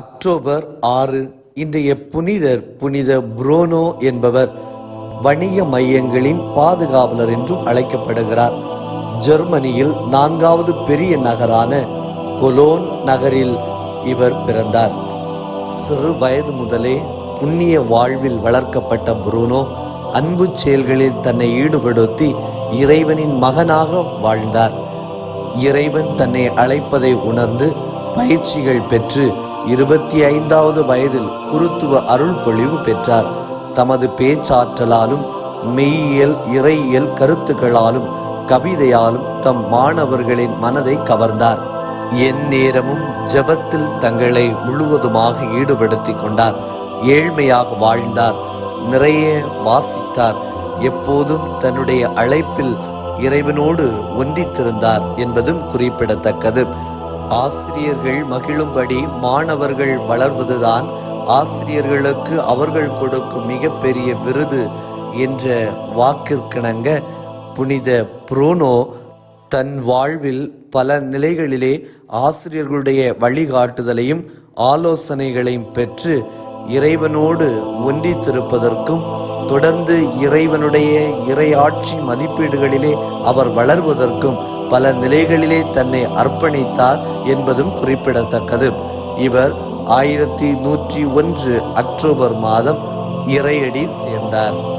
October ஆறு இன்றைய புனிதர் புனித புரோனோ என்பவர் வணிக மையங்களின் பாதுகாவலர் என்றும் அழைக்கப்படுகிறார். ஜெர்மனியில் நான்காவது பெரிய நகரான கொலோன் நகரில் இவர் பிறந்தார். சிறு வயது முதலே புண்ணிய வாழ்வில் வளர்க்கப்பட்ட புரூனோ அன்பு செயல்களில் தன்னை ஈடுபடுத்தி இறைவனின் மகனாக வாழ்ந்தார். இறைவன் தன்னை அழைப்பதை உணர்ந்து பயிற்சிகள் பெற்று இருபத்தி ஐந்தாவது வயதில் குருத்துவ அருள் பொழிவு பெற்றார். தமது பேச்சாற்றலாலும் மெய்யியல் இறையியல் கருத்துக்களாலும் கவிதையாலும் தம் மாணவர்களின் மனதை கவர்ந்தார். என் நேரமும் ஜெபத்தில் தங்களை முழுவதுமாக ஈடுபடுத்திக் கொண்டார். ஏழ்மையாக வாழ்ந்தார். நிறைய வாசித்தார். எப்போதும் தன்னுடைய அழைப்பில் இறைவனோடு ஒன்றித்திருந்தார் என்பதும் குறிப்பிடத்தக்கது. ஆசிரியர்கள் மகிழும்படி மாணவர்கள் வளர்வதுதான் ஆசிரியர்களுக்கு அவர்கள் கொடுக்கும் மிகப்பெரிய விருது என்ற வாக்கிற்கிணங்க புனித புரோனோ தன் வாழ்வில் பல நிலைகளிலே ஆசிரியர்களுடைய வழிகாட்டுதலையும் ஆலோசனைகளையும் பெற்று இறைவனோடு ஒன்றித்திருப்பதற்கும் தொடர்ந்து இறைவனுடைய இறையாட்சி மதிப்பீடுகளிலே அவர் வளர்வதற்கும் பல நிலைகளிலே தன்னை அர்ப்பணித்தார் என்பதும் குறிப்பிடத்தக்கது. இவர் ஆயிரத்தி நூற்றி ஒன்று அக்டோபர் மாதம் இறையடி சேர்ந்தார்.